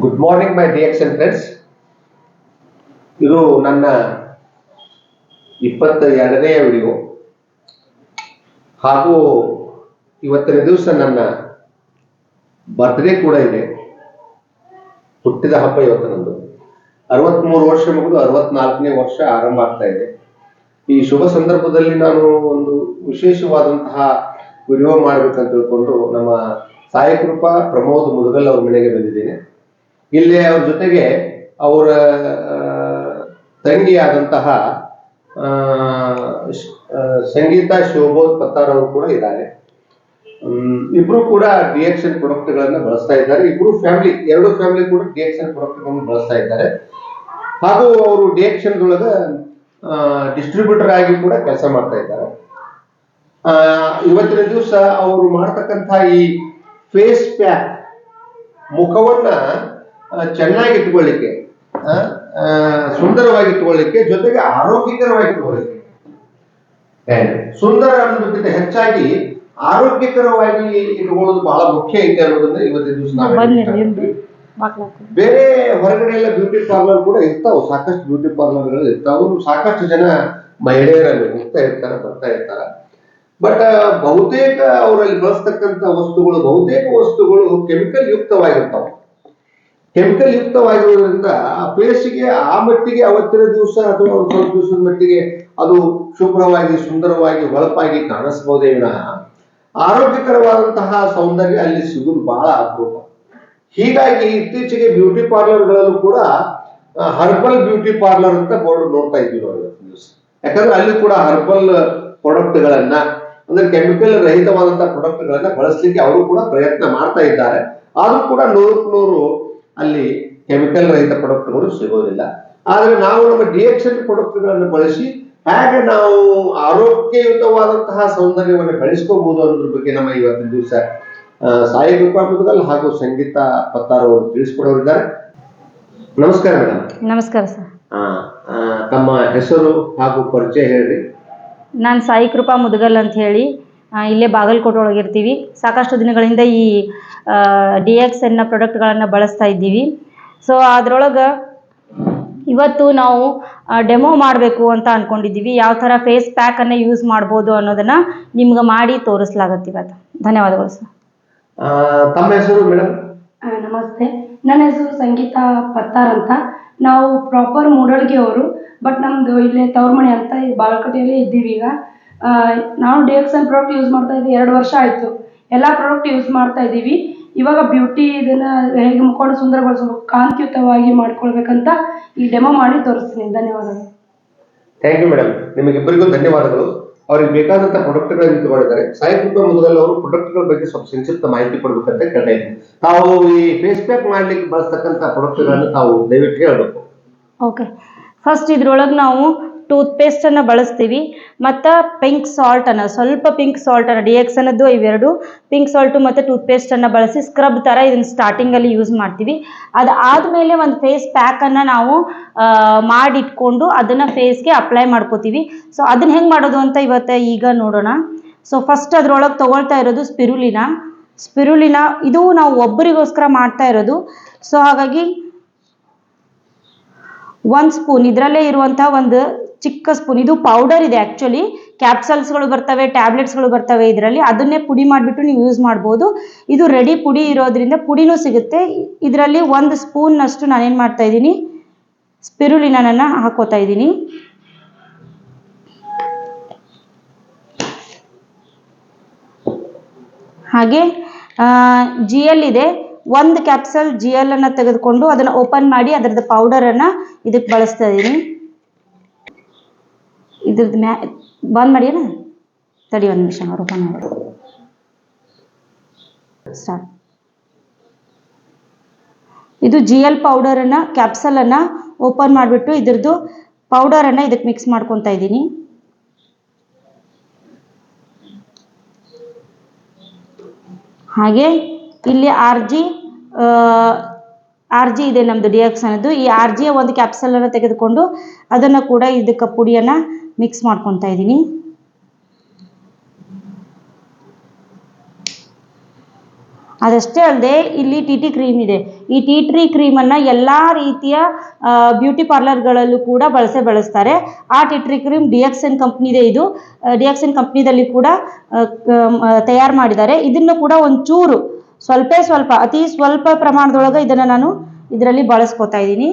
Good morning my reaction friends ಇದು ನನ್ನ ಇಪ್ಪತ್ತ ಎರಡನೆಯ ವಿಡಿಯೋ ಹಾಗೂ ಇವತ್ತಿನ ದಿವಸ ನನ್ನ ಬರ್ತ್ಡೇ ಕೂಡ ಇದೆ. ಹುಟ್ಟಿದ ಹಬ್ಬ ಇವತ್ತು ನಂದು. ಅರವತ್ಮೂರು ವರ್ಷ ಮುಗಿದು ಅರವತ್ನಾಲ್ಕನೇ ವರ್ಷ ಆರಂಭ ಆಗ್ತಾ ಇದೆ. ಈ ಶುಭ ಸಂದರ್ಭದಲ್ಲಿ ನಾನು ಒಂದು ವಿಶೇಷವಾದಂತಹ ವಿಡಿಯೋ ಮಾಡಬೇಕಂತ ತಿಳ್ಕೊಂಡು ನಮ್ಮ ಸಾಯಿ ಕೃಪಾ ಪ್ರಮೋದ್ ಮುದಗಲ್ ಅವ್ರ ಮನೆಗೆ ಬಂದಿದ್ದೇನೆ. ಇಲ್ಲಿ ಅವ್ರ ಜೊತೆಗೆ ಅವರ ತಂಗಿಯಾದಂತಹ ಸಂಗೀತ, ಶೋಭೋದ್ ಪತ್ತಾರ್ ಅವರು ಕೂಡ ಇದ್ದಾರೆ. ಇಬ್ರು ಕೂಡ ಡಿಎಕ್ಸನ್ ಪ್ರಾಡಕ್ಟ್ ಗಳನ್ನ ಬಳಸ್ತಾ ಇದ್ದಾರೆ. ಇಬ್ರು ಫ್ಯಾಮಿಲಿ ಎರಡು ಫ್ಯಾಮಿಲಿ ಕೂಡ ಡಿಎಕ್ಸನ್ ಪ್ರಾಡಕ್ಟ್ ಗಳನ್ನ ಬಳಸ್ತಾ ಇದ್ದಾರೆ. ಹಾಗೂ ಅವರು ಡಿಎಕ್ಷನ್ ಒಳಗ ಡಿಸ್ಟ್ರಿಬ್ಯೂಟರ್ ಆಗಿ ಕೂಡ ಕೆಲಸ ಮಾಡ್ತಾ ಇದ್ದಾರೆ. ಇವತ್ತಿನ ದಿವಸ ಅವರು ಮಾಡ್ತಕ್ಕಂಥ ಈ ಫೇಸ್ ಪ್ಯಾಕ್ ಮುಖವನ್ನ ಚೆನ್ನಾಗಿ ಇಟ್ಕೊಳ್ಳಿಕ್ಕೆ ಸುಂದರವಾಗಿ ಇಟ್ಕೊಳ್ಳಿಕ್ಕೆ ಜೊತೆಗೆ ಆರೋಗ್ಯಕರವಾಗಿ ಇಟ್ಕೊಳ್ಳಿಕ್ಕೆ. ಸುಂದರ ಅನ್ನೋದಕ್ಕಿಂತ ಹೆಚ್ಚಾಗಿ ಆರೋಗ್ಯಕರವಾಗಿ ಇಟ್ಕೊಳ್ಳೋದು ಬಹಳ ಮುಖ್ಯ ಐತೆ ಅನ್ನೋದನ್ನ ಇವತ್ತಿನ ದಿವಸ ನಾವು ಬೇರೆ ಹೊರಗಡೆ ಎಲ್ಲ ಬ್ಯೂಟಿ ಪಾರ್ಲರ್ ಕೂಡ ಇರ್ತಾವ ಸಾಕಷ್ಟು ಬ್ಯೂಟಿ ಪಾರ್ಲರ್ಗಳು ಇರ್ತಾವ. ಸಾಕಷ್ಟು ಜನ ಮಹಿಳೆಯರಲ್ಲಿ ಹೋಗ್ತಾ ಇರ್ತಾರೆ ಬರ್ತಾ ಇರ್ತಾರ. ಬಟ್ ಬಹುತೇಕ ಅವರಲ್ಲಿ ಬಳಸ್ತಕ್ಕಂತ ವಸ್ತುಗಳು ಬಹುತೇಕ ವಸ್ತುಗಳು ಕೆಮಿಕಲ್ ಯುಕ್ತವಾಗಿರ್ತಾವ. ಕೆಮಿಕಲ್ ಯುಕ್ತವಾಗಿರೋದ್ರಿಂದ ಫೇಸ್ಗೆ ಆ ಮಟ್ಟಿಗೆ, ಅವತ್ತಿನ ದಿವಸ ಅಥವಾ ಒಂದು ಸ್ವಲ್ಪ ದಿವಸದ ಮಟ್ಟಿಗೆ ಅದು ಶುಭ್ರವಾಗಿ, ಸುಂದರವಾಗಿ, ಹೊಳಪಾಗಿ ಕಾಣಿಸಬಹುದೇ ವಿನಃ. ಆರೋಗ್ಯಕರವಾದಂತಹ ಸೌಂದರ್ಯ ಅಲ್ಲಿ ಸಿಗುದು ಬಹಳ ಅಪರೂಪ. ಹೀಗಾಗಿ ಇತ್ತೀಚೆಗೆ ಬ್ಯೂಟಿ ಪಾರ್ಲರ್ಗಳಲ್ಲೂ ಕೂಡ ಹರ್ಬಲ್ ಬ್ಯೂಟಿ ಪಾರ್ಲರ್ ಅಂತ ಬೋರ್ಡ್ ನೋಡ್ತಾ ಇದ್ದೀವಿ ನಾವು ಇವತ್ತಿನ ದಿವಸ. ಯಾಕಂದ್ರೆ ಅಲ್ಲಿ ಕೂಡ ಹರ್ಬಲ್ ಪ್ರಾಡಕ್ಟ್ಗಳನ್ನ ಅಂದ್ರೆ ಕೆಮಿಕಲ್ ರಹಿತವಾದಂತಹ ಪ್ರಾಡಕ್ಟ್ಗಳನ್ನ ಬಳಸಲಿಕ್ಕೆ ಅವರು ಕೂಡ ಪ್ರಯತ್ನ ಮಾಡ್ತಾ ಇದ್ದಾರೆ. ಆದ್ರೂ ಕೂಡ ನೂರಕ್ಕೆ ನೂರು ಅಲ್ಲಿ ಕೆಮಿಕಲ್ ರಹಿತ ಪ್ರಾಡಕ್ಟ್ಗಳು ಸಿಗೋದಿಲ್ಲ. ಆದ್ರೆ ನಾವು ನಮ್ಮ ಡಿಎಕ್ಷನ್ ಪ್ರಾಡಕ್ಟ್ಗಳನ್ನು ಬಳಸಿ ಹೇಗೆ ನಾವು ಆರೋಗ್ಯಯುತವಾದಂತಹ ಸೌಂದರ್ಯವನ್ನು ಬೆಳೆಸ್ಕೋಬಹುದು ಅನ್ನೋದ್ರ ಬಗ್ಗೆ ನಮ್ಮ ಇವತ್ತಿನ ದಿವಸ ಸಾಯಿ ಕೃಪಾ ಮುದಗಲ್ ಹಾಗೂ ಸಂಗೀತ ಪತ್ತಾರ್ ಅವರು ತಿಳಿಸ್ಕೊಡೋರಿದ್ದಾರೆ. ನಮಸ್ಕಾರ ಮೇಡಮ್. ನಮಸ್ಕಾರ ಸರ್. ತಮ್ಮ ಹೆಸರು ಹಾಗೂ ಪರಿಚಯ ಹೇಳ್ರಿ. ನಾನು ಸಾಯಿ ಕೃಪಾ ಮುದಗಲ್ ಅಂತ ಹೇಳಿ. ಇಲ್ಲೇ ಬಾಗಲಕೋಟೆ ಒಳಗಿರ್ತೀವಿ ಸಾಕಷ್ಟು ದಿನಗಳಿಂದ ಈ ಡಿ ಎಕ್ಸ್ ಎನ್ನ ಪ್ರಾಡಕ್ಟ್ಗಳನ್ನು ಬಳಸ್ತಾ ಇದ್ದೀವಿ. ಸೊ ಅದರೊಳಗೆ ಇವತ್ತು ನಾವು ಡೆಮೋ ಮಾಡಬೇಕು ಅಂತ ಅಂದ್ಕೊಂಡಿದ್ದೀವಿ ಯಾವ ಥರ ಫೇಸ್ ಪ್ಯಾಕನ್ನು ಯೂಸ್ ಮಾಡ್ಬೋದು ಅನ್ನೋದನ್ನು ನಿಮ್ಗೆ ಮಾಡಿ ತೋರಿಸ್ಲಾಗತ್ತೆ ಇವತ್ತು. ಧನ್ಯವಾದಗಳು ಸರ್ ತಮ್ಮ ಹೆಸರು ಮೇಡಮ್ ನಮಸ್ತೆ. ನನ್ನ ಹೆಸರು ಸಂಗೀತ ಪತ್ತಾರ್ ಅಂತ. ನಾವು ಪ್ರಾಪರ್ ಮೂಡಳಿಗೆ ಅವರು ಬಟ್ ನಮ್ಮದು ಇಲ್ಲೇ ತವ್ರಮಣಿ ಅಂತ ಈ ಬಾಗಲಕೋಟೆಯಲ್ಲಿ ಇದ್ದೀವಿ ಈಗ. ನಾವು D X L product use ಮಾಡ್ತಾ ಇದ್ದೀವಿ ಎರಡು ವರ್ಷ ಆಯಿತು. ಎಲ್ಲ ಪ್ರಾಡಕ್ಟ್ ಯೂಸ್ ಮಾಡ್ತಾ ಇದ್ದೀವಿ. ಇವಾಗ ಬ್ಯೂಟಿ ಇದನ್ನ ಹೇಗೆ ಮುಖವನ್ನು ಸುಂದರಗೊಳಿಸಬೇಕು ಕಾಂತಿಯುತವಾಗಿ ಮಾಡ್ಕೊಳ್ಬೇಕಂತ ಈ ಡೆಮೋ ಮಾಡಿ ತೋರಿಸ್ತೀನಿ. ಧನ್ಯವಾದಗಳು. ಥ್ಯಾಂಕ್ ಯು ಮೇಡಮ್ ನಿಮಗಿಬ್ಬರಿಗೂ ಧನ್ಯವಾದಗಳು. ಅವ್ರಿಗೆ ಬೇಕಾದಂತ ಪ್ರಾಡಕ್ಟ್ಗಳನ್ನು ತಗೊಂಡಿದ್ದಾರೆ ಸಾಯಿ ಕೃಪಾ ಅವರು ಅವರು ಪ್ರಾಡಕ್ಟ್ಗಳ ಬಗ್ಗೆ ಸ್ವಲ್ಪ ಸಂಕ್ಷಿಪ್ತ ಮಾಹಿತಿ ಕೊಡಬೇಕಂತ ಕೇಳ್ತಾ ಇದ್ದೀನಿ ತಾವು ಈ ಫೇಸ್ ಪ್ಯಾಕ್ ಮಾಡ್ಲಿಕ್ಕೆ ಬಳಸ್ತಕ್ಕಂಥ ಪ್ರಾಡಕ್ಟ್ಗಳನ್ನು ತಾವು ದಯವಿಟ್ಟು ಹೇಳಬೇಕು ಓಕೆ ಫಸ್ಟ್ ಇದ್ರೊಳಗೆ ನಾವು ಟೂತ್ಪೇಸ್ಟನ್ನು ಬಳಸ್ತೀವಿ. ಮತ್ತು ಪಿಂಕ್ ಸಾಲ್ಟನ್ನು ಸ್ವಲ್ಪ ಪಿಂಕ್ ಸಾಲ್ಟನ್ನು ಡಿ ಎಕ್ಸ್ ಅನ್ನೋದು ಇವೆರಡು. ಪಿಂಕ್ ಸಾಲ್ಟು ಮತ್ತು ಟೂತ್ಪೇಸ್ಟನ್ನು ಬಳಸಿ ಸ್ಕ್ರಬ್ ಥರ ಇದನ್ನು ಸ್ಟಾರ್ಟಿಂಗಲ್ಲಿ ಯೂಸ್ ಮಾಡ್ತೀವಿ. ಅದು ಆದಮೇಲೆ ಒಂದು ಫೇಸ್ ಪ್ಯಾಕನ್ನು ನಾವು ಮಾಡಿಟ್ಕೊಂಡು ಅದನ್ನು ಫೇಸ್ಗೆ ಅಪ್ಲೈ ಮಾಡ್ಕೋತೀವಿ. ಸೊ ಅದನ್ನು ಹೆಂಗೆ ಮಾಡೋದು ಅಂತ ಇವತ್ತು ಈಗ ನೋಡೋಣ. ಸೊ ಫಸ್ಟ್ ಅದರೊಳಗೆ ತೊಗೊಳ್ತಾ ಇರೋದು ಸ್ಪಿರುಲಿನ. ಸ್ಪಿರುಲಿನ, ಇದು ನಾವು ಒಬ್ಬರಿಗೋಸ್ಕರ ಮಾಡ್ತಾ ಇರೋದು. ಸೊ ಹಾಗಾಗಿ, ಒಂದು ಸ್ಪೂನ್ ಇದರಲ್ಲೇ ಇರುವಂಥ ಒಂದು ಚಿಕ್ಕ ಸ್ಪೂನ್ ಇದು ಪೌಡರ್ ಇದೆ ಆ್ಯಕ್ಚುಲಿ ಕ್ಯಾಪ್ಸಲ್ಸ್ಗಳು ಬರ್ತವೆ ಟ್ಯಾಬ್ಲೆಟ್ಸ್ಗಳು ಬರ್ತವೆ ಇದರಲ್ಲಿ. ಅದನ್ನೇ ಪುಡಿ ಮಾಡಿಬಿಟ್ಟು ನೀವು ಯೂಸ್ ಮಾಡ್ಬೋದು. ಇದು ರೆಡಿ ಪುಡಿ ಇರೋದ್ರಿಂದ ಪುಡಿನೂ ಸಿಗುತ್ತೆ. ಇದರಲ್ಲಿ ಒಂದು ಸ್ಪೂನ್ನಷ್ಟು ನಾನೇನು ಮಾಡ್ತಾ ಇದ್ದೀನಿ? ಸ್ಪಿರುಲಿನನ್ನು ಹಾಕೋತಾ ಇದ್ದೀನಿ. ಹಾಗೆ ಜಿ ಎಲ್ ಇದೆ. ಒಂದು ಕ್ಯಾಪ್ಸಲ್ ಜಿ ಎಲ್ ಅನ್ನು ತೆಗೆದುಕೊಂಡು ಅದನ್ನು ಓಪನ್ ಮಾಡಿ ಅದರದ್ದು ಪೌಡರನ್ನು ಇದಕ್ಕೆ ಬಳಸ್ತಾ ಇದ್ದೀನಿ. ಇದ್ರದ್ದು ಮ್ಯಾ, ಬಂದ್ ಮಾಡಿ ಅಣ್ಣ ತಡಿ ಒಂದು ನಿಮಿಷ ಓಪನ್ ಮಾಡಿ ಸ್ಟಾರ್ಟ್ ಇದು ಜಿ ಎಲ್ ಪೌಡರನ್ನು ಕ್ಯಾಪ್ಸಲನ್ನು ಓಪನ್ ಮಾಡಿಬಿಟ್ಟು ಇದ್ರದ್ದು ಪೌಡರನ್ನು ಇದಕ್ಕೆ ಮಿಕ್ಸ್ ಮಾಡ್ಕೊತಾ ಇದ್ದೀನಿ. ಹಾಗೆ ಇಲ್ಲಿ ಆರ್ ಜಿ ಆರ್ ಜಿ ಇದೆ ನಮ್ಮದು ಅನ್ನೋದು ಈ ಆರ್ ಜಿಯ ಒಂದು ಕ್ಯಾಪ್ಸಲನ್ನು ತೆಗೆದುಕೊಂಡು ಅದನ್ನು ಕೂಡ ಇದಕ್ಕೆ ಪುಡಿಯನ್ನು ಮಿಕ್ಸ್ ಮಾಡ್ಕೊತಾ ಇದ್ದೀನಿ ಅದಷ್ಟೇ ಅಲ್ಲದೆ ಇಲ್ಲಿ ಟಿ ಟಿ ಕ್ರೀಮ್ ಇದೆ. ಈ ಟಿ ಟ್ರೀ ಕ್ರೀಮನ್ನು ಎಲ್ಲ ರೀತಿಯ ಬ್ಯೂಟಿ ಪಾರ್ಲರ್ಗಳಲ್ಲೂ ಕೂಡ ಬಳಸೇ ಬಳಸ್ತಾರೆ. ಆ tea tree cream D X N ಕಂಪ್ನಿದೆ ಇದು. ಡಿ ಎಕ್ಸ್ ಎನ್ ಕಂಪ್ನಿದಲ್ಲಿ ಕೂಡ ತಯಾರು ಮಾಡಿದ್ದಾರೆ. ಇದನ್ನು ಕೂಡ ಒಂಚೂರು ಸ್ವಲ್ಪ ಸ್ವಲ್ಪ, ಅತಿ ಸ್ವಲ್ಪ ಪ್ರಮಾಣದೊಳಗೆ ಇದನ್ನು ನಾನು ಇದರಲ್ಲಿ ಬಳಸ್ಕೊತಾ ಇದ್ದೀನಿ.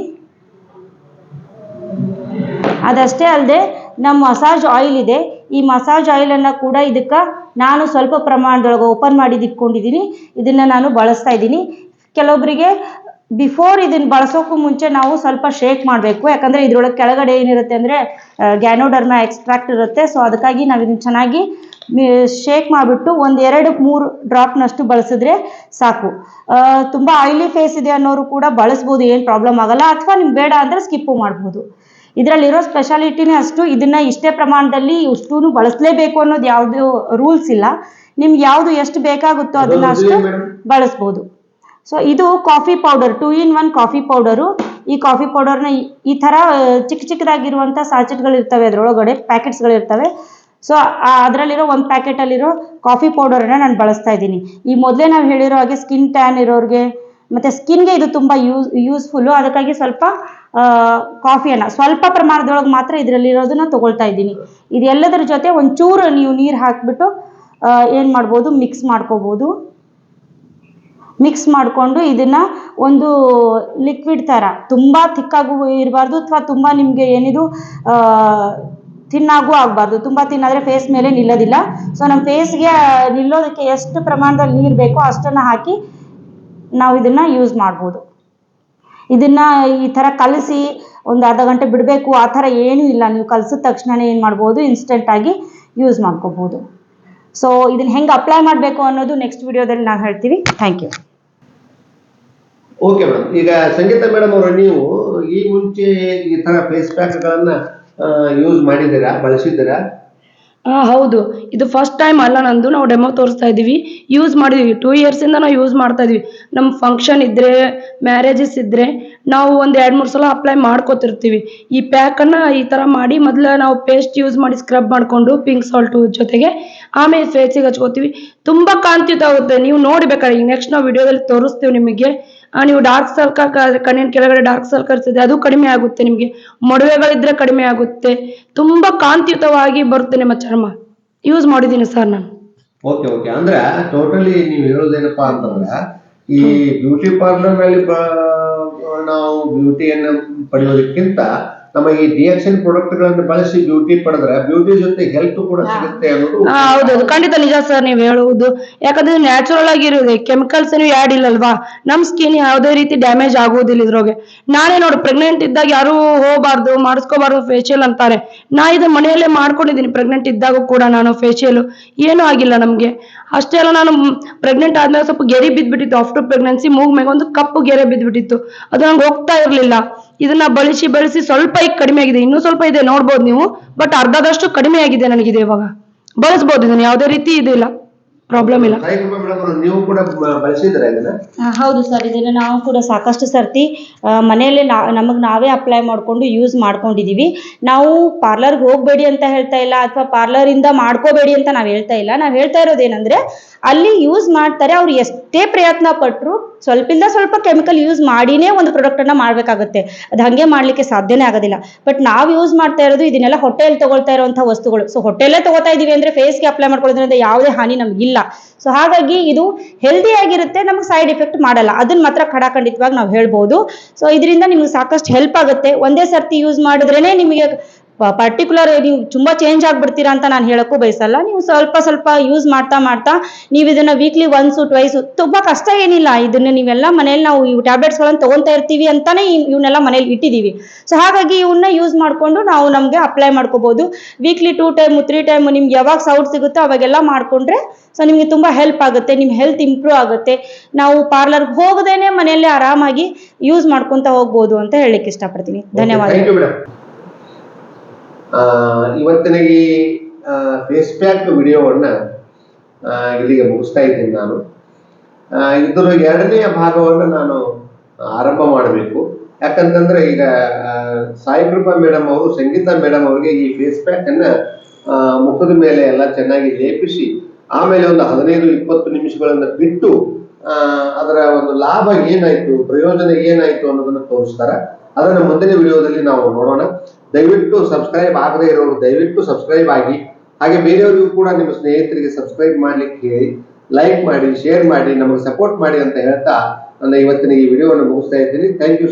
ಅದಷ್ಟೇ ಅಲ್ಲದೆ ನಮ್ಮ ಮಸಾಜ್ ಆಯಿಲ್ ಇದೆ. ಈ ಮಸಾಜ್ ಆಯಿಲನ್ನು ಕೂಡ ಇದಕ್ಕೆ ನಾನು ಸ್ವಲ್ಪ ಪ್ರಮಾಣದೊಳಗೆ ಓಪನ್ ಮಾಡಿ ಇಟ್ಕೊಂಡಿದ್ದೀನಿ. ಇದನ್ನು ನಾನು ಬಳಸ್ತಾ ಇದ್ದೀನಿ. ಕೆಲವೊಬ್ಬರಿಗೆ ಬಿಫೋರ್ ಇದನ್ನು ಬಳಸೋಕ್ಕೂ ಮುಂಚೆ ನಾವು ಸ್ವಲ್ಪ ಶೇಕ್ ಮಾಡಬೇಕು. ಯಾಕಂದರೆ ಇದರೊಳಗೆ ಕೆಳಗಡೆ ಏನಿರುತ್ತೆ ಅಂದರೆ ಗ್ಯಾನೋಡರ್ಮ ಎಕ್ಸ್ಟ್ರಾಕ್ಟ್ ಇರುತ್ತೆ. ಸೊ, ಅದಕ್ಕಾಗಿ ನಾವು ಇದನ್ನು ಚೆನ್ನಾಗಿ ಶೇಕ್ ಮಾಡಿಬಿಟ್ಟು ಒಂದು ಎರಡು ಮೂರು ಡ್ರಾಪ್ನಷ್ಟು ಬಳಸಿದ್ರೆ ಸಾಕು. ತುಂಬ ಆಯಿಲಿ ಫೇಸ್ ಇದೆ ಅನ್ನೋರು ಕೂಡ ಬಳಸ್ಬೋದು ಏನು ಪ್ರಾಬ್ಲಮ್ ಆಗಲ್ಲ. ಅಥವಾ ನಿಮ್ಗೆ ಬೇಡ ಅಂದರೆ ಸ್ಕಿಪ್ಪು ಮಾಡ್ಬೋದು. ಇದರಲ್ಲಿರೋ ಸ್ಪೆಷಾಲಿಟಿನೇ ಅಷ್ಟು ಇದನ್ನು ಇಷ್ಟೇ ಪ್ರಮಾಣದಲ್ಲಿ ಇಷ್ಟೂ ಬಳಸಲೇಬೇಕು ಅನ್ನೋದು ಯಾವುದು ರೂಲ್ಸ್ ಇಲ್ಲ. ನಿಮ್ಗೆ ಯಾವುದು ಎಷ್ಟು ಬೇಕಾಗುತ್ತೋ ಅದನ್ನು ಅಷ್ಟು ಬಳಸ್ಬೋದು. ಸೊ ಇದು coffee powder two in one coffee powder ಈ ಕಾಫಿ ಪೌಡರ್ನ ಈ ಥರ ಚಿಕ್ಕ ಚಿಕ್ಕದಾಗಿರುವಂಥ ಸಾಚೆಟ್ಗಳು ಇರ್ತವೆ ಅದರೊಳಗಡೆ ಪ್ಯಾಕೆಟ್ಸ್ಗಳು ಇರ್ತವೆ ಸೊ ಅದರಲ್ಲಿರೋ ಒಂದು ಪ್ಯಾಕೆಟಲ್ಲಿರೋ ಕಾಫಿ ಪೌಡರನ್ನ ನಾನು ಬಳಸ್ತಾ ಇದ್ದೀನಿ. ಈ ಮೊದಲೇ ನಾವು ಹೇಳಿರೋ ಹಾಗೆ ಸ್ಕಿನ್ ಟ್ಯಾನ್ ಇರೋರಿಗೆ, ಮತ್ತು ಸ್ಕಿನ್ಗೆ ಇದು ತುಂಬ ಯೂಸ್ ಯೂಸ್ಫುಲ್ಲು. ಅದಕ್ಕಾಗಿ ಸ್ವಲ್ಪ ಕಾಫಿಯನ್ನು, ಸ್ವಲ್ಪ ಪ್ರಮಾಣದೊಳಗೆ ಮಾತ್ರ ಇದರಲ್ಲಿರೋದನ್ನ ತೊಗೊಳ್ತಾ ಇದ್ದೀನಿ. ಇದೆಲ್ಲದರ ಜೊತೆ ಒಂಚೂರು ನೀವು ನೀರು ಹಾಕಿಬಿಟ್ಟು ಏನು ಮಾಡ್ಬೋದು, ಮಿಕ್ಸ್ ಮಾಡ್ಕೋಬೋದು. ಮಿಕ್ಸ್ ಮಾಡಿಕೊಂಡು ಇದನ್ನು ಒಂದು ಲಿಕ್ವಿಡ್ ಥರ ತುಂಬ ಥಿಕ್ಕಾಗೂ ಇರಬಾರ್ದು, ಅಥವಾ ತುಂಬ ನಿಮಗೆ ಏನಿದು ತಿನ್ನಾಗೂ ಆಗಬಾರ್ದು. ತುಂಬ ತಿನ್ನಾದರೆ ಫೇಸ್ ಮೇಲೆ ನಿಲ್ಲೋದಿಲ್ಲ. ಸೊ ನಮ್ಮ ಫೇಸ್ಗೆ ನಿಲ್ಲೋದಕ್ಕೆ ಎಷ್ಟು ಪ್ರಮಾಣದಲ್ಲಿ ನೀರು ಬೇಕೋ ಅಷ್ಟನ್ನು ಹಾಕಿ ನಾವು ಇದನ್ನು ಯೂಸ್ ಮಾಡ್ಬೋದು. ಇದನ್ನು ಈ ಥರ ಕಲಸಿ ಒಂದು ಅರ್ಧ ಗಂಟೆ ಬಿಡಬೇಕು. ಆ ಥರ ಏನೂ ಇಲ್ಲ. ನೀವು ಕಲಸಿದ ತಕ್ಷಣನೇ ಏನು ಮಾಡ್ಬೋದು? ಇನ್ಸ್ಟೆಂಟಾಗಿ ಯೂಸ್ ಮಾಡ್ಕೋಬೋದು. ಸೊ ಇದನ್ನ ಹೆಂಗೆ ಅಪ್ಲೈ ಮಾಡಬೇಕು ಅನ್ನೋದು ನೆಕ್ಸ್ಟ್ ವಿಡಿಯೋದಲ್ಲಿ ನಾವು ಹೇಳ್ತೀವಿ. ಥ್ಯಾಂಕ್ ಯು ಓಕೆ ಮೇಡಮ್ ಈಗ ಸಂಗೀತ ಮೇಡಮ್ ಅವರು, ನೀವು ಈ ಮುಂಚೆ ಈ ತರ ಫೇಸ್ ಪ್ಯಾಕ್ಗಳನ್ನ ಯೂಸ್ ಮಾಡಿದ್ದೀರಾ? ಬಳಸಿದ್ದೀರಾ? ಹಾ ಹೌದು. ಇದು ಫಸ್ಟ್ ಟೈಮ್ ಅಲ್ಲ ನಂದು. ನಾವು ಡೆಮೋ ತೋರಿಸ್ತಾ ಇದ್ದೀವಿ. ಯೂಸ್ ಮಾಡಿದೀವಿ. ಟೂ ಇಯರ್ಸಿಂದ ನಾವು ಯೂಸ್ ಮಾಡ್ತಾ ಇದೀವಿ ನಮ್ಮ ಫಂಕ್ಷನ್ ಇದ್ರೆ ಮ್ಯಾರೇಜಸ್ ಇದ್ರೆ ನಾವು ಒಂದು ಎರಡು, ಮೂರು ಸಲ ಅಪ್ಲೈ ಮಾಡ್ಕೋತಿರ್ತೀವಿ. ಈ ಪ್ಯಾಕನ್ನು ಈ ಥರ ಮಾಡಿ ಮೊದಲು ನಾವು ಪೇಸ್ಟ್ ಯೂಸ್ ಮಾಡಿ ಸ್ಕ್ರಬ್ ಮಾಡಿಕೊಂಡು ಪಿಂಕ್ ಸಾಲ್ಟು ಜೊತೆಗೆ ಆಮೇಲೆ ಫೇಸಿಗೆ ಹಚ್ಕೋತೀವಿ. ತುಂಬ ಕಾಂತಿಯುತ ಆಗುತ್ತೆ. ನೀವು ನೋಡ್ಬೇಕಾದ್ರೆ ಈಗ ನೆಕ್ಸ್ಟ್ ನಾವು ವಿಡಿಯೋದಲ್ಲಿ ತೋರಿಸ್ತೀವಿ ನಿಮಗೆ. ನೀವು ಡಾರ್ಕ್ ಸರ್ಕಲ್ ಕಣ್ಣಿನ ಕೆಳಗಡೆ ಡಾರ್ಕ್ ಸರ್ಕಲ್ಸ್ ಇದೆ ಅದು ಕಡಿಮೆ ಆಗುತ್ತೆ ನಿಮಗೆ. ಮೊಡವೆಗಳಿದ್ರೆ ಕಡಿಮೆ ಆಗುತ್ತೆ. ತುಂಬಾ ಕಾಂತಿಯುತವಾಗಿ ಬರುತ್ತೆ ನಿಮ್ಮ ಚರ್ಮ. ಯೂಸ್ ಮಾಡಿದ್ದೀನಿ ಸರ್ ನಾನು. ಓಕೆ ಓಕೆ ಅಂದ್ರೆ ಟೋಟಲಿ ನೀವು ಹೇಳೋದೇನಪ್ಪಾ ಅಂತಂದ್ರೆ, ಈ ಬ್ಯೂಟಿ ಪಾರ್ಲರ್ನಲ್ಲಿ ನಾವು ಬ್ಯೂಟಿಯನ್ನು ಪಡೆಯೋದಕ್ಕಿಂತ ನಮ್ಮ ಈ ಡಿಎಕ್ಸನ್ ಪ್ರಾಡಕ್ಟ್ಗಳನ್ನು ಬಳಸಿ ಬ್ಯೂಟಿ ಪಡೆದ್ರೆ ಬ್ಯೂಟಿ ಜೊತೆ ಹೆಲ್ತ್ ಕೂಡ ಸಿಗುತ್ತೆ ಅನ್ನೋದು ಆ, ಹೌದೌದು. ಖಂಡಿತ ನಿಜ ಸರ್ ನೀವು ಹೇಳುವುದು. ಯಾಕಂದ್ರೆ ನ್ಯಾಚುರಲ್ ಆಗಿರೋದೇ ಕೆಮಿಕಲ್ಸ್ ಏನು ಆ್ಯಡ್ ಇಲ್ಲಲ್ವಾ? ನಮ್ಮ ಸ್ಕಿನ್ ಯಾವುದೇ ರೀತಿ ಡ್ಯಾಮೇಜ್ ಆಗೋದಿಲ್ಲ ಇದ್ರೊಳಗೆ ನಾನೇ ನೋಡು ಪ್ರೆಗ್ನೆಂಟ್ ಇದ್ದಾಗ ಯಾರು ಹೋಗಬಾರ್ದು ಮಾಡಿಸ್ಕೋಬಾರ್ದು ಫೇಶಿಯಲ್ ಅಂತಾರೆ. ನಾ ಇದು ಮನೆಯಲ್ಲೇ ಮಾಡ್ಕೊಂಡಿದ್ದೀನಿ ಪ್ರೆಗ್ನೆಂಟ್ ಇದ್ದಾಗ ಕೂಡ ನಾನು ಫೇಶಿಯಲ್ ಏನೂ ಆಗಿಲ್ಲ ನಮಗೆ. ಅಷ್ಟೇ ಅಲ್ಲ, ನಾನು ಪ್ರೆಗ್ನೆಂಟ್ ಆದ್ಮೇಲೆ ಸ್ವಲ್ಪ ಗೆರೆ ಬಿದ್ದ್ಬಿಟ್ಟಿತ್ತು ಆಫ್ಟರ್ ಪ್ರೆಗ್ನೆನ್ಸಿ ಮೂಗ್ ಮೇಲೆ ಒಂದು ಕಪ್ಪು ಗೆರೆ ಬಿದ್ದ್ಬಿಟ್ಟಿತ್ತು ಅದು ನಂಗೆ ಹೋಗ್ತಾ ಇರಲಿಲ್ಲ. ಇದನ್ನ ಬಳಸಿ ಬಳಸಿ ಸ್ವಲ್ಪ ಈಗ ಕಡಿಮೆ ಆಗಿದೆ. ಇನ್ನೂ ಸ್ವಲ್ಪ ಇದೆ ನೋಡ್ಬೋದು ನೀವು ಬಟ್ ಅರ್ಧದಷ್ಟು ಕಡಿಮೆ ಆಗಿದೆ ನನಗಿದೆ ಇವಾಗ. ಬಳಸ್ಬೋದು ಇದನ್ನ, ಯಾವುದೇ ರೀತಿ ಇದಿಲ್ಲ ಪ್ರಾಬ್ಲಮ್ ಇಲ್ಲ. ಸಾಯಿಕೃಪಾ ಮೇಡಮ್ ಅವರು ನೀವು ಕೂಡ ಬ- ಬಳಸಿದ್ರ ಇದನ್ನ? ಆ, ಹೌದು ಸರ್ ಇದನ್ನು ನಾವು ಕೂಡ ಸಾಕಷ್ಟು ಸರ್ತಿ ಆ, ಮನೆಯಲ್ಲೇ ನಾ ನಮಗೆ ನಾವೇ ಅಪ್ಲೈ ಮಾಡ್ಕೊಂಡು ಯೂಸ್ ಮಾಡ್ಕೊಂಡಿದೀವಿ. ನಾವು ಪಾರ್ಲರ್ ಹೋಗಬೇಡಿ ಅಂತ ಹೇಳ್ತಾ ಇಲ್ಲ ಅಥವಾ ಪಾರ್ಲರ್ ಇಂದ ಮಾಡ್ಕೋಬೇಡಿ ಅಂತ ನಾವು ಹೇಳ್ತಾ ಇಲ್ಲ. ನಾವು ಹೇಳ್ತಾ ಇರೋದೇನೆಂದರೆ ಅಲ್ಲಿ ಯೂಸ್ ಮಾಡ್ತಾರೆ ಅವ್ರು ಎಷ್ಟೇ ಪ್ರಯತ್ನ ಪಟ್ಟರು ಸ್ವಲ್ಪಿಂದ ಸ್ವಲ್ಪ ಕೆಮಿಕಲ್ ಯೂಸ್ ಮಾಡಿನೇ ಒಂದು ಪ್ರಾಡಕ್ಟನ್ನು ಮಾಡಬೇಕಾಗುತ್ತೆ. ಅದು ಹಾಗೆ ಮಾಡ್ಲಿಕ್ಕೆ ಸಾಧ್ಯನೇ ಆಗೋದಿಲ್ಲ. ಬಟ್ ನಾವು ಯೂಸ್ ಮಾಡ್ತಾ ಇರೋದು ಇದನ್ನೆಲ್ಲ ಹೊಟ್ಟೆಯಲ್ಲಿ ತಗೊಳ್ತಾ ಇರುವಂಥ ವಸ್ತುಗಳು. ಸೊ ಹೊಟ್ಟೆಲ್ಲೇ ತಗೋತಾ ಇದೀವಿ ಅಂದರೆ ಫೇಸ್ಗೆ ಅಪ್ಲೈ ಮಾಡ್ಕೊಳ್ಳೋದ್ರಿಂದ ಯಾವುದೇ ಹಾನಿ ನಮಗಿಲ್ಲ. ಸೊ ಹಾಗಾಗಿ ಇದು ಹೆಲ್ದಿ ಆಗಿರುತ್ತೆ, ನಮಗೆ ಸೈಡ್ ಎಫೆಕ್ಟ್ ಮಾಡಲ್ಲ. ಅದನ್ನ ಮಾತ್ರ ಖಡಾಖಂಡಿತವಾಗಿ ನಾವು ಹೇಳ್ಬೋದು. ಸೊ ಇದರಿಂದ ನಿಮ್ಗೆ ಸಾಕಷ್ಟು ಹೆಲ್ಪ್ ಆಗುತ್ತೆ. ಒಂದೇ ಸರ್ತಿ ಯೂಸ್ ಮಾಡಿದ್ರೇನೆ ನಿಮಗೆ ಪರ್ಟಿಕ್ಯುಲರ್ ನೀವು ತುಂಬಾ ಚೇಂಜ್ ಆಗಿಬಿಡ್ತೀರಾ ಅಂತ ನಾನು ಹೇಳಕ್ಕೂ ಬಯಸಲ್ಲ. ನೀವು ಸ್ವಲ್ಪ ಸ್ವಲ್ಪ ಯೂಸ್ ಮಾಡ್ತಾ ಮಾಡ್ತಾ ನೀವು ಇದನ್ನ ವೀಕ್ಲಿ ಒನ್ಸು ಟ್ವೈಸು ತುಂಬಾ ಕಷ್ಟ ಏನಿಲ್ಲ. ಇದನ್ನ ನೀವೆಲ್ಲ ಮನೇಲಿ ನಾವು ಇವು ಟ್ಯಾಬ್ಲೆಟ್ಸ್ಗಳನ್ನು ತಗೊಂತಾ ಇರ್ತೀವಿ ಅಂತಾನೆ ಇವ್- ಇವನ್ನೆಲ್ಲ ಮನೇಲಿ ಇಟ್ಟಿದ್ದೀವಿ ಸೊ ಹಾಗಾಗಿ ಇವನ್ನ ಯೂಸ್ ಮಾಡಿಕೊಂಡು ನಾವು ನಮಗೆ ಅಪ್ಲೈ ಮಾಡ್ಕೋಬಹುದು weekly two time three time ನಿಮ್ಗೆ ಯಾವಾಗ ಸೌಟ್ ಸಿಗುತ್ತೋ ಅವಾಗೆಲ್ಲ ಮಾಡಿಕೊಂಡ್ರೆ ಸೊ ನಿಮಗೆ ತುಂಬ ಹೆಲ್ಪ್ ಆಗುತ್ತೆ ನಿಮ್ಮ ಹೆಲ್ತ್ ಇಂಪ್ರೂವ್ ಆಗುತ್ತೆ. ನಾವು ಪಾರ್ಲರ್ಗೆ ಹೋಗದೇನೆ ಮನೆಯಲ್ಲಿ ಆರಾಮಾಗಿ ಯೂಸ್ ಮಾಡ್ಕೊಂತ ಹೋಗ್ಬೋದು ಅಂತ ಹೇಳಲಿಕ್ಕೆ ಇಷ್ಟಪಡ್ತೀನಿ. ಧನ್ಯವಾದ ಇವತ್ತಿನ ಈ ಫೇಸ್ ಪ್ಯಾಕ್ ವಿಡಿಯೋವನ್ನ ಇಲ್ಲಿಗೆ ಮುಗಿಸ್ತಾ ಇದ್ದೀನಿ ನಾನು. ಇದರ ಎರಡನೆಯ ಭಾಗವನ್ನು ನಾನು ಆರಂಭ ಮಾಡಬೇಕು. ಯಾಕಂತಂದ್ರೆ ಈಗ ಸಾಯಿಕೃಪಾ ಮೇಡಮ್ ಅವರು ಸಂಗೀತ ಮೇಡಮ್ ಅವರಿಗೆ ಈ ಫೇಸ್ ಪ್ಯಾಕ್ ಅನ್ನ ಮುಖದ ಮೇಲೆ ಎಲ್ಲ ಚೆನ್ನಾಗಿ ಲೇಪಿಸಿ ಆಮೇಲೆ ಒಂದು ಹದಿನೈದು, ಇಪ್ಪತ್ತು ನಿಮಿಷಗಳನ್ನ ಬಿಟ್ಟು ಅದರ ಒಂದು ಲಾಭ ಏನಾಯ್ತು, ಪ್ರಯೋಜನ ಏನಾಯ್ತು ಅನ್ನೋದನ್ನ ತೋರಿಸ್ತಾರೆ. ಅದನ್ನ ಮುಂದಿನ ವಿಡಿಯೋದಲ್ಲಿ ನಾವು ನೋಡೋಣ. ದಯವಿಟ್ಟು ಸಬ್ಸ್ಕ್ರೈಬ್ ಆಗದೇ ಇರೋರು ದಯವಿಟ್ಟು ಸಬ್ಸ್ಕ್ರೈಬ್ ಆಗಿ. ಹಾಗೆ ಬೇರೆಯವರಿಗೂ ಕೂಡ ನಿಮ್ಮ ಸ್ನೇಹಿತರಿಗೆ ಸಬ್ಸ್ಕ್ರೈಬ್ ಮಾಡ್ಲಿಕ್ಕೆ ಹೇಳಿ. ಲೈಕ್ ಮಾಡಿ ಶೇರ್ ಮಾಡಿ, ನಮಗೆ ಸಪೋರ್ಟ್ ಮಾಡಿ ಅಂತ ಹೇಳ್ತಾ ನನ್ನ ಇವತ್ತಿನ ಈ ವಿಡಿಯೋವನ್ನು ಮುಗಿಸ್ತಾ ಇದ್ದೀನಿ. Thank you